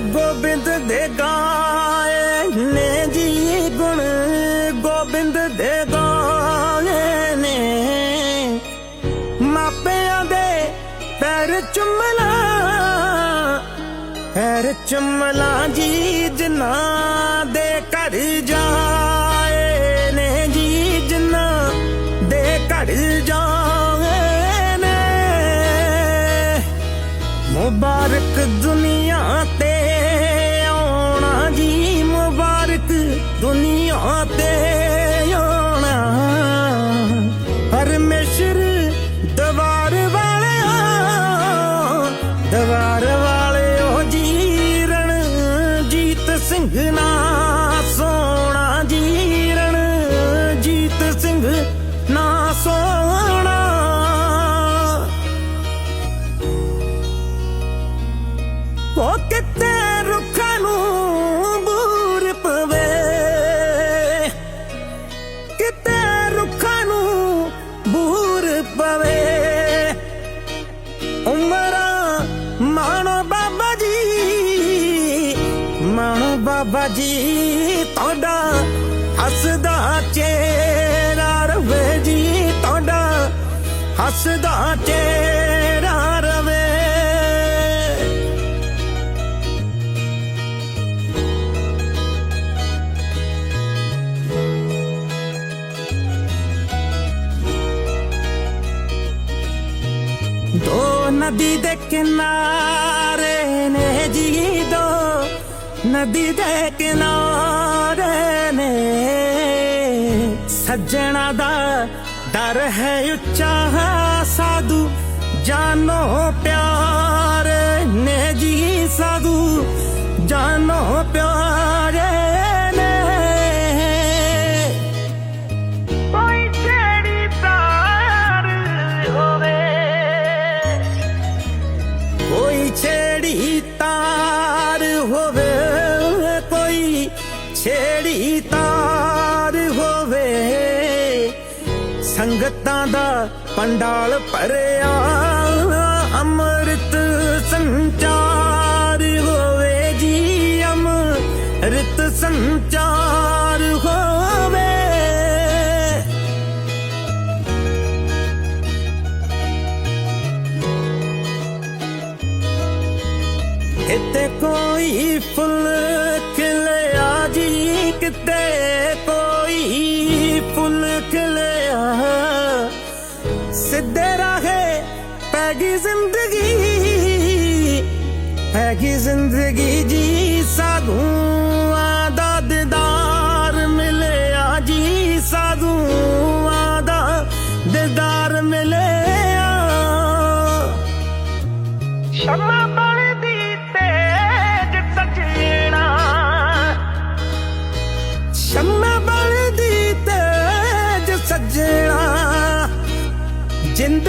ਗੋਬਿੰਦ ਦੇ ਗਾਏ ਨੇ ਜੀ ਗੁਣ, ਗੋਬਿੰਦ ਦੇ ਗਾਏ ਨੇ। ਮਾਪਿਆਂ ਦੇ ਪੈਰ ਚੁੰਮਲਾ ਪੈਰ ਚੁੰਮਲਾ ਜੀ ਜਨਾ ਦੇ ਘਰ ਜਾ ਬਾਬਾ ਜੀ ਤੁਹਾਡਾ ਹੱਸਦਾ ਚਿਹਰਾ ਰਵੇ ਜੀ ਤੁਹਾਡਾ ਹੱਸਦਾ ਚਿਹਰਾ ਰਵੇ। ਦੋ ਨਦੀ ਦੇ ਕਿਨਾਰੇ ਨਦੀ ਦੇ ਕਿਨਾਰੇ ਨੇ। ਸੱਜਣਾ ਦਾ ਡਰ ਹੈ ਉੱਚਾ ਸਾਧੂ। ਜਾਨੋ ਪਿਆਰ ਨੇ ਜੀ ਸਾਧੂ। ਛੇੜੀ ਤਾਰ ਹੋਵੇ। ਸੰਗਤਾਂ ਦਾ ਪੰਡਾਲ ਭਰਿਆ, ਅੰਮ੍ਰਿਤ ਸੰਚਾਰ ਹੋਵੇ ਜੀ, ਅੰਮ੍ਰਿਤ ਸੰਚਾਰ ਹੋਵੇ। ਕਿਤੇ ਕੋਈ ਫੁੱਲ ਕਿਤੇ ਕੋਈ ਫੁੱਲ ਖਿਲਿਆ। ਸਿੱਧੇ ਰਾਹੇ ਪੈ ਗਈ ਜ਼ਿੰਦਗੀ। ਪੈ ਗਈ ਜ਼ਿੰਦਗੀ ਜੀ, ਸਾਧੂਆਂ ਦਾ ਦਿਦਾਰ ਮਿਲਿਆ ਜੀ। ਸਾਧੂਆਂ ਦਾ ਦਿਦਾਰ ਮਿਲਿਆ। ਸ਼ਮਾ ਸ਼ਮਾ ਬਲਦੀ ਤੇਜ ਸੱਜਣਾ ਜਿੰਦ